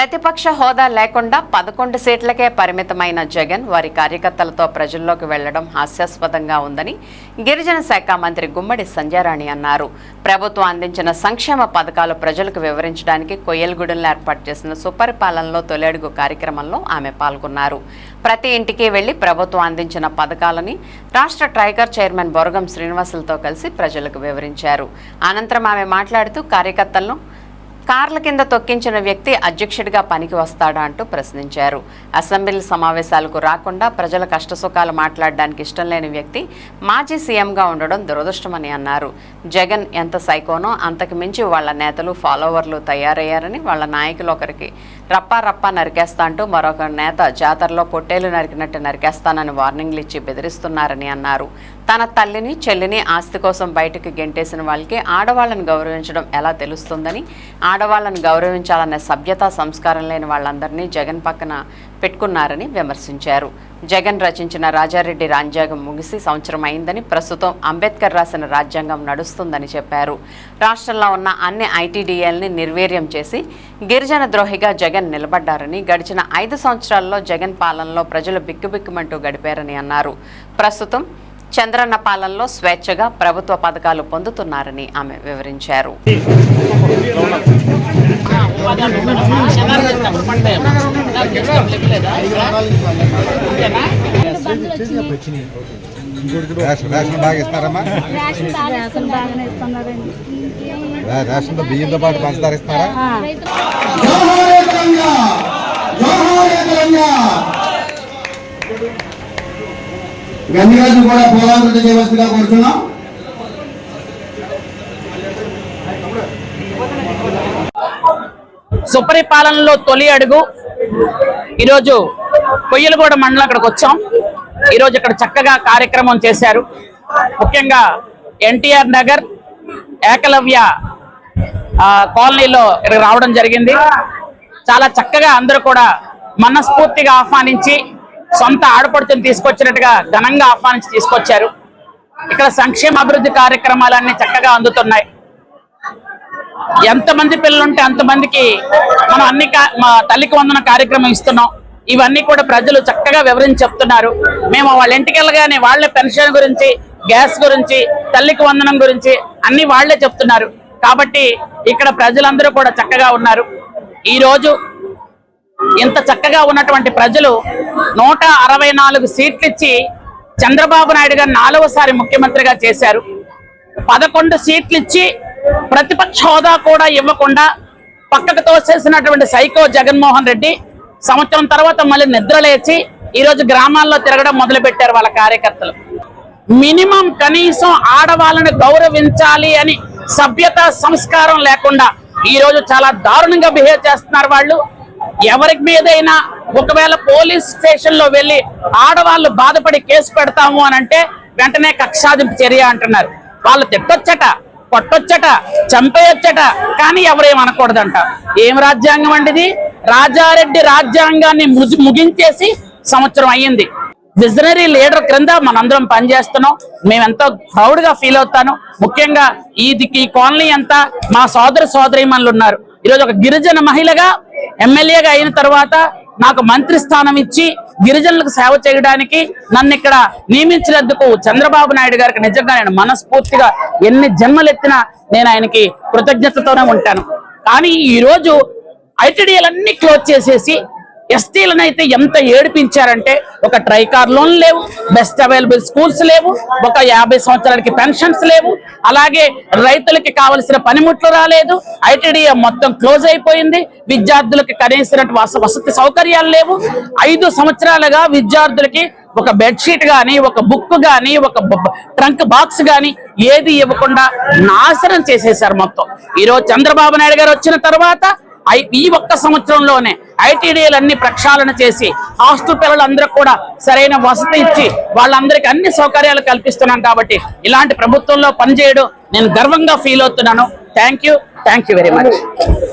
ప్రతిపక్ష హోదా లేకుండా పదకొండు సీట్లకే పరిమితమైన జగన్ వారి కార్యకర్తలతో ప్రజల్లోకి వెళ్ళడం హాస్యాస్పదంగా ఉందని గిరిజన శాఖ మంత్రి గుమ్మడి సంజయరాణి అన్నారు. ప్రభుత్వం అందించిన సంక్షేమ పథకాలు ప్రజలకు వివరించడానికి కొయ్యలగూడెంలో ఏర్పాటు చేసిన సుపరిపాలనలో తొలడుగు కార్యక్రమంలో ఆమె పాల్గొన్నారు. ప్రతి ఇంటికి వెళ్ళి ప్రభుత్వం అందించిన పథకాలని రాష్ట్ర ట్రైగర్ చైర్మన్ బొరగం శ్రీనివాసులతో కలిసి ప్రజలకు వివరించారు. అనంతరం ఆమె మాట్లాడుతూ కార్యకర్తలను కార్ల కింద తొక్కించిన వ్యక్తి అధ్యక్షుడిగా పనికి వస్తాడా అంటూ ప్రశ్నించారు. అసెంబ్లీ సమావేశాలకు రాకుండా ప్రజల కష్టసుఖాలు మాట్లాడడానికి ఇష్టం లేని వ్యక్తి మాజీ సీఎంగా ఉండడం దురదృష్టమని అన్నారు. జగన్ ఎంత సైకోనో అంతకు మించి వాళ్ళ నేతలు ఫాలోవర్లు తయారయ్యారని వాళ్ళ నాయకులు ఒకరికి రప్పా రప్పా నరికేస్తా అంటూ మరొక నేత జాతరలో పొట్టేలు నరికినట్టు నరికేస్తానని వార్నింగ్లు ఇచ్చి బెదిరిస్తున్నారని అన్నారు. తన తల్లిని చెల్లిని ఆస్తి కోసం బయటకు గెంటేసిన వాళ్ళకి ఆడవాళ్ళని గౌరవించడం ఎలా తెలుస్తుందని ఆడవాళ్ళను గౌరవించాలనే సభ్యత సంస్కారం లేని వాళ్ళందరినీ జగన్ పక్కన పెట్టుకున్నారని విమర్శించారు. జగన్ రచించిన రాజారెడ్డి రాజ్యాంగం ముగిసి సంవత్సరం అయిందని ప్రస్తుతం అంబేద్కర్ రాసిన రాజ్యాంగం నడుస్తుందని చెప్పారు. రాష్ట్రంలో ఉన్న అన్ని ఐటీడీఎల్ని నిర్వీర్యం చేసి గిరిజన ద్రోహిగా జగన్ నిలబడ్డారని గడిచిన ఐదు సంవత్సరాల్లో జగన్ పాలనలో ప్రజలు బిక్కుబిక్కుమంటూ గడిపారని అన్నారు. ప్రస్తుతం చంద్రన్న పాలనలో స్వేచ్ఛగా ప్రభుత్వ పథకాలు పొందుతున్నారని ఆమె వివరించారు. రేషన్ బియ్యంతో పాటు పంచదార ఇస్తున్నారా గండిరాజు కూడా పోరాటం చేయవలసిందిగా కోరుతున్నాం. సుపరిపాలనలో తొలి అడుగు. ఈరోజు కొయ్యలగూడ మండలం అక్కడికి వచ్చాం. ఈరోజు ఇక్కడ చక్కగా కార్యక్రమం చేశారు. ముఖ్యంగా ఎన్టీఆర్ నగర్ ఏకలవ్య కాలనీలో ఇక్కడ రావడం జరిగింది. చాలా చక్కగా అందరూ కూడా మనస్ఫూర్తిగా ఆహ్వానించి సొంత ఆడపడుతుని తీసుకొచ్చినట్టుగా ఘనంగా ఆహ్వానించి తీసుకొచ్చారు. ఇక్కడ సంక్షేమ అభివృద్ధి కార్యక్రమాలన్నీ చక్కగా అందుతున్నాయి. ఎంతమంది పిల్లలుంటే అంతమందికి మనం అన్ని మా తల్లికి వందన కార్యక్రమం ఇస్తున్నాం. ఇవన్నీ కూడా ప్రజలు చక్కగా వివరించి చెప్తున్నారు. మేము వాళ్ళ ఇంటికి వెళ్ళగానే వాళ్ళే పెన్షన్ గురించి గ్యాస్ గురించి తల్లికి వందనం గురించి అన్ని వాళ్ళే చెప్తున్నారు. కాబట్టి ఇక్కడ ప్రజలందరూ కూడా చక్కగా ఉన్నారు. ఈ రోజు ఇంత చక్కగా ఉన్నటువంటి ప్రజలు నూట అరవై నాలుగు సీట్లు ఇచ్చి చంద్రబాబు నాయుడు గారు నాలుగోసారి ముఖ్యమంత్రిగా చేశారు. పదకొండు సీట్లు ఇచ్చి ప్రతిపక్ష హోదా కూడా ఇవ్వకుండా పక్కకు తోసేసినటువంటి సైకో జగన్మోహన్ రెడ్డి సంవత్సరం తర్వాత మళ్ళీ నిద్రలేచి ఈ రోజు గ్రామాల్లో తిరగడం మొదలుపెట్టారు వాళ్ళ కార్యకర్తలు. మినిమం కనీసం ఆడవాళ్ళని గౌరవించాలి అని సభ్యత సంస్కారం లేకుండా ఈ రోజు చాలా దారుణంగా బిహేవ్ చేస్తున్నారు వాళ్ళు. ఎవరికి మీదైనా ఒకవేళ పోలీస్ స్టేషన్లో వెళ్ళి ఆడవాళ్ళు బాధపడి కేసు పెడతాము అని అంటే వెంటనే కక్షాదింపు చర్య అంటున్నారు. వాళ్ళు తిట్టొచ్చట కొట్టొచ్చట చంపేయొచ్చట కానీ ఎవరేమనకూడదంట ఏం రాజ్యాంగం అండి ఇది? రాజారెడ్డి రాజ్యాంగాన్ని ముగించేసి సంవత్సరం అయ్యింది. విజనరీ లీడర్ క్రింద మనందరం పనిచేస్తున్నాం. మేమెంతో ప్రౌడ్గా ఫీల్ అవుతాను. ముఖ్యంగా ఇది ఈ కాలనీ అంతా మా సోదర సోదరీమణులు ఉన్నారు. ఈరోజు ఒక గిరిజన మహిళగా ఎమ్మెల్యేగా అయిన తర్వాత నాకు మంత్రి స్థానం ఇచ్చి గిరిజనులకు సేవ చేయడానికి నన్ను ఇక్కడ నియమించినందుకు చంద్రబాబు నాయుడు గారికి నిజంగా నేను మనస్ఫూర్తిగా ఎన్ని జన్మలెత్తినా నేను ఆయనకి కృతజ్ఞతతోనే ఉంటాను. కానీ ఈరోజు రోజు ఐటీడీలన్నీ క్లోజ్ చేసేసి ఎస్టీలను అయితే ఎంత ఏడిపించారంటే ఒక ట్రైకార్ లోన్ లేవు బెస్ట్ అవైలబుల్ స్కూల్స్ లేవు ఒక యాభై సంవత్సరాలకి పెన్షన్స్ లేవు అలాగే రైతులకి కావలసిన పనిముట్లు రాలేదు ఐటీడీఏ మొత్తం క్లోజ్ అయిపోయింది విద్యార్థులకి కనీసిన వస- వసతి సౌకర్యాలు లేవు. ఐదు సంవత్సరాలుగా విద్యార్థులకి ఒక బెడ్షీట్ కానీ ఒక బుక్ కానీ ఒక ట్రంక్ బాక్స్ కానీ ఏది ఇవ్వకుండా నాశనం చేసేశారు మొత్తం. ఈరోజు చంద్రబాబు నాయుడు గారు వచ్చిన తర్వాత ఈ ఒక్క సంవత్సరంలోనే ఐటీడీలన్నీ అన్ని ప్రక్షాళన చేసి హాస్టల్ పిల్లలందరూ కూడా సరైన వసతి ఇచ్చి వాళ్ళందరికీ అన్ని సౌకర్యాలు కల్పిస్తున్నాం కాబట్టి ఇలాంటి ప్రభుత్వంలో పనిచేయడం నేను గర్వంగా ఫీల్ అవుతున్నాను. Thank you thank you very much